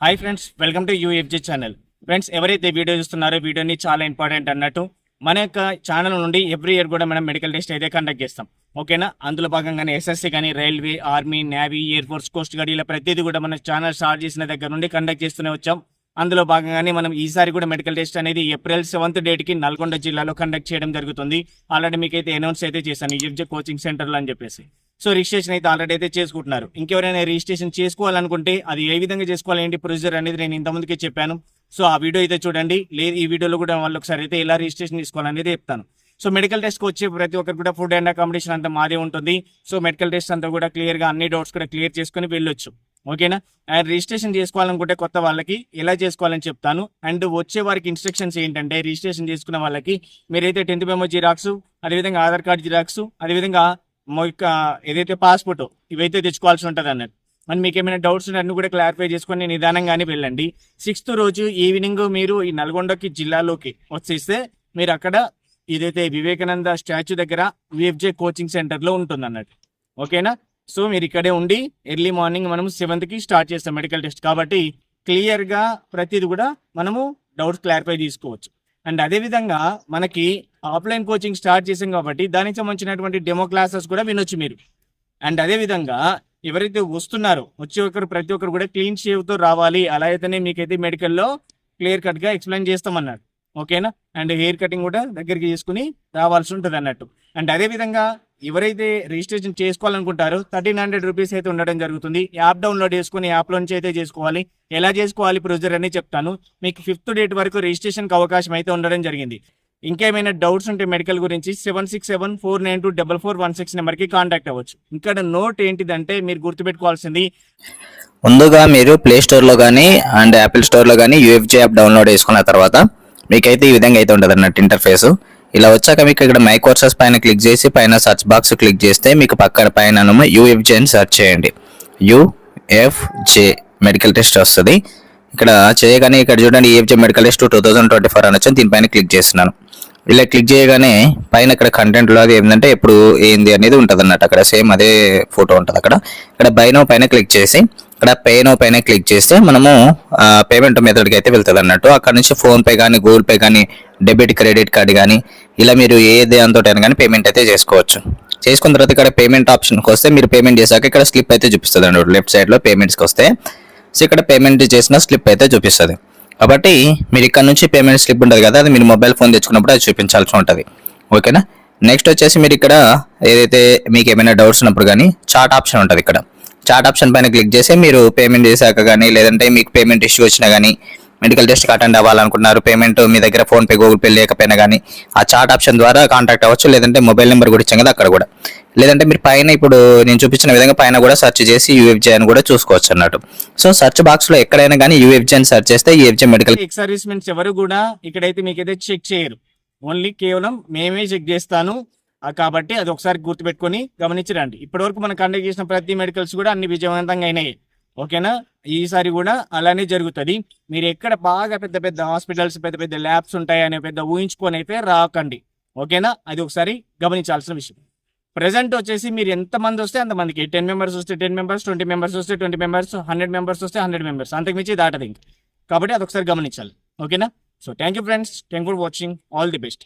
Hi friends welcome to UFG channel friends ఎవరైతే video చూస్తున్నారో వీడియోని చాలా ఇంపార్టెంట్ అన్నట్టు మన యొక్క ఛానల్ నుండి ఎవ్రీ ఇయర్ కూడా మనం మెడికల్ టెస్ట్ అయితే కండక్ట్ చేస్తాం. ఓకేనా అందులో భాగంగానే ఎస్ఎస్సీ కానీ railway army navy air force coast guard ఇలా ప్రతిదీ కూడా మన ఛానల్ స్టార్ట్ చేసిన దగ్గర నుండి కండక్ట్ చేస్తూనే వచ్చాం. అందులో భాగంగానే మనం ఈసారి కూడా మెడికల్ టెస్ట్ అనేది ఏప్రిల్ సెవెంత్ డేట్కి నల్గొండ జిల్లాలో కండక్ట్ చేయడం జరుగుతుంది. ఆల్రెడీ మీకు అయితే అనౌన్స్ అయితే చేశాను యూఎఫ్జే కోచింగ్ సెంటర్లో అని చెప్పేసి. సో రిజిస్ట్రేషన్ అయితే ఆల్రెడీ అయితే చేసుకుంటున్నారు. ఇంకెవరైనా రిజిస్ట్రేషన్ చేసుకోవాలనుకుంటే అది ఏ విధంగా చేసుకోవాలి ఏంటి ప్రొసీజర్ అనేది నేను ఇంతకుముందుకే చెప్పాను. సో ఆ వీడియో అయితే చూడండి. లేదు ఈ వీడియోలో కూడా వాళ్ళు ఒకసారి అయితే ఎలా రిజిస్ట్రేషన్ తీసుకోవాలనేది చెప్తాను. సో మెడికల్ టెస్ట్కి వచ్చే ప్రతి ఒక్కరు కూడా ఫుడ్ అండ్ అకామిడేషన్ అంతా మాదే ఉంటుంది. సో మెడికల్ టెస్ట్ అంతా కూడా క్లియర్గా అన్ని డౌట్స్ కూడా క్లియర్ చేసుకుని వెళ్ళొచ్చు. ఓకేనా? అండ్ రిజిస్ట్రేషన్ చేసుకోవాలనుకుంటే కొత్త వాళ్ళకి ఎలా చేసుకోవాలని చెప్తాను. అండ్ వచ్చే వారికి ఇన్స్ట్రక్షన్స్ ఏంటంటే రిజిస్ట్రేషన్ చేసుకున్న వాళ్ళకి మీరైతే టెన్త్ మెమో జిరాక్స్ అదేవిధంగా ఆధార్ కార్డ్ జిరాక్స్ అదేవిధంగా యొక్క ఏదైతే పాస్పోర్ట్ ఇవైతే తెచ్చుకోవాల్సి ఉంటుంది అన్నట్టు. అండ్ మీకు ఏమైనా డౌట్స్ ఉంటే కూడా క్లారిఫై చేసుకొని నిదానంగానే వెళ్ళండి. సిక్స్త్ రోజు ఈవినింగ్ మీరు ఈ నల్గొండకి జిల్లాలోకి వచ్చేస్తే మీరు అక్కడ ఇదైతే వివేకానంద స్టాచ్యూ దగ్గర విఎఫ్జే కోచింగ్ సెంటర్లో ఉంటుంది అన్నట్టు ఓకేనా? సో మీరు ఇక్కడే ఉండి ఎర్లీ మార్నింగ్ మనం సెవెంత్కి స్టార్ట్ చేస్తాం మెడికల్ టెస్ట్ కాబట్టి క్లియర్గా ప్రతిది కూడా మనము డౌట్స్ క్లారిఫై తీసుకోవచ్చు. అండ్ అదేవిధంగా మనకి ఆఫ్లైన్ కోచింగ్ స్టార్ట్ చేసాం కాబట్టి దానికి సంబంధించినటువంటి డెమో క్లాసెస్ కూడా వినొచ్చు మీరు. అండ్ అదేవిధంగా ఎవరైతే వస్తున్నారో వచ్చే ఒక్కరు ప్రతి ఒక్కరు కూడా క్లీన్ షేవ్తో రావాలి. అలా అయితేనే మీకైతే మెడికల్లో క్లియర్ కట్గా ఎక్స్ప్లెయిన్ చేస్తామన్నాడు ఓకేనా అండ్ హెయిర్ కటింగ్ కూడా దగ్గరికి చేసుకుని రావాల్సి ఉంటుంది అన్నట్టు అండ్ అదేవిధంగా ఎవరైతే రిజిస్ట్రేషన్ చేసుకోవాలనుకుంటారో థర్టీన్ హండ్రెడ్ రూపీస్ అయితే ఉండడం జరుగుతుంది. యాప్ డౌన్లోడ్ చేసుకుని యాప్లో నుంచి అయితే చేసుకోవాలి. ఎలా చేసుకోవాలి ప్రొసీజర్ అని చెప్తాను. మీకు ఫిఫ్త్ డేట్ వరకు రిజిస్ట్రేషన్కి అవకాశం అయితే ఉండడం జరిగింది. ఇంకేమైనా డౌట్స్ ఉంటే మెడికల్ గురించి seven six seven four nine two double four one six నెంబర్కి కాంటాక్ట్ అవ్వచ్చు. ఇక్కడ నోట్ ఏంటిదంటే మీరు గుర్తుపెట్టుకోవాల్సింది. ముందుగా మీరు ప్లే స్టోర్లో కానీ అండ్ యాపిల్ స్టోర్లో కానీ యూఎఫ్జే యాప్ డౌన్లోడ్ చేసుకున్న తర్వాత మీకైతే ఈ విధంగా అయితే ఉంటుంది అన్నట్టు ఇంటర్ఫేసు ఇలా వచ్చాక మీకు ఇక్కడ మై కోర్సెస్ పైన క్లిక్ చేసి పైన సర్చ్ బాక్స్ క్లిక్ చేస్తే మీకు పక్కన పైన యూఎఫ్జే అని సర్చ్ చేయండి. యుఎఫ్జే మెడికల్ టెస్ట్ వస్తుంది. ఇక్కడ చేయగానే ఇక్కడ చూడండి EFJ medical test two thousand twenty four అని వచ్చి దీనిపైన క్లిక్ చేస్తున్నాను. ఇలా క్లిక్ చేయగానే పైన ఇక్కడ కంటెంట్లో అది ఏంటంటే ఎప్పుడు ఏంది అనేది ఉంటుంది అన్నట్టు అక్కడ సేమ్ అదే ఫోటో ఉంటుంది అక్కడ. ఇక్కడ బైనో పైన క్లిక్ చేసి ఇక్కడ పేనో పైన క్లిక్ చేస్తే మనము పేమెంట్ మెథడ్కి అయితే వెళ్తుంది అన్నట్టు అక్కడ నుంచి ఫోన్పే కానీ గూగుల్ పే కానీ డెబిట్ క్రెడిట్ కార్డ్ కానీ ఇలా మీరు ఏది అంతటైనా కానీ పేమెంట్ అయితే చేసుకోవచ్చు. చేసుకున్న తర్వాత ఇక్కడ పేమెంట్ ఆప్షన్కి వస్తే మీరు పేమెంట్ చేశాక ఇక్కడ స్లిప్ అయితే చూపిస్తుంది అన్నట్టు లెఫ్ట్ సైడ్లో పేమెంట్స్కి వస్తే సో ఇక్కడ పేమెంట్ చేసిన స్లిప్ అయితే చూపిస్తుంది. కాబట్టి మీరు ఇక్కడ నుంచి పేమెంట్ స్లిప్ ఉంటుంది కదా అది మీరు మొబైల్ ఫోన్ తెచ్చుకున్నప్పుడు అది చూపించాల్సి ఉంటుంది. ఓకేనా? నెక్స్ట్ వచ్చేసి మీరు ఇక్కడ ఏదైతే మీకు ఏమైనా డౌట్స్ ఉన్నప్పుడు కానీ చాట్ ఆప్షన్ ఉంటుంది ఇక్కడ. చాట్ ఆప్షన్ పైన క్లిక్ చేసి మీరు పేమెంట్ చేశాక కానీ లేదంటే మీకు పేమెంట్ ఇష్యూ వచ్చినా కానీ మెడికల్ టెస్ట్కి అటెండ్ అవ్వాలనుకుంటున్నారు పేమెంట్ మీ దగ్గర ఫోన్పే గూగుల్ పే లేకపోయినా కానీ ఆ చాట్ ఆప్షన్ ద్వారా కాంటాక్ట్ అవ్వచ్చు లేదంటే మొబైల్ నెంబర్ కూడా ఇచ్చాం కదా అక్కడ కూడా. లేదంటే మీరు పైన ఇప్పుడు నేను చూపించిన విధంగా పైన కూడా సెర్చ్ చేసి యూఎఫ్జే అని కూడా చూసుకోవచ్చు అన్నట్టు. సో సెర్చ్ బాక్స్లో ఎక్కడైనా కానీ యూఎఫ్జే అని సెర్చ్ చేస్తే యూఎఫ్జే మెడికల్ సర్వీస్ మెన్స్ ఎవరు కూడా ఇక్కడైతే మీకైతే చెక్ చేయరు. ఓన్లీ కేవలం మేమే చెక్ చేస్తాను. కాబట్టి అది ఒకసారి గుర్తుపెట్టుకొని గమనించరండి ఇప్పటివరకు మనం కండక్ట్ చేసిన ప్రతి మెడికల్స్ కూడా అన్ని విజయవంతంగా అయినాయి. ఓకేనా? ఈసారి కూడా అలానే జరుగుతుంది. మీరు ఎక్కడ బాగా పెద్ద పెద్ద హాస్పిటల్స్ పెద్ద పెద్ద ల్యాబ్స్ ఉంటాయి అనే పెద్ద ఊహించుకొని అయితే రాకండి. ఓకేనా? అది ఒకసారి గమనించాల్సిన విషయం. ప్రజెంట్ వచ్చేసి మీరు ఎంత మంది వస్తే అంతమందికి టెన్ మెంబర్స్ వస్తే టెన్ మెంబర్స్ ట్వంటీ మెంబర్స్ వస్తే ట్వంటీ మెంబర్స్ హండ్రెడ్ మెంబర్స్ వస్తే హండ్రెడ్ మెంబర్స్ అంతకుమించి దాటది ఇంకా. కాబట్టి అది ఒకసారి గమనించాలి. ఓకేనా? So thank you friends thank for watching all the best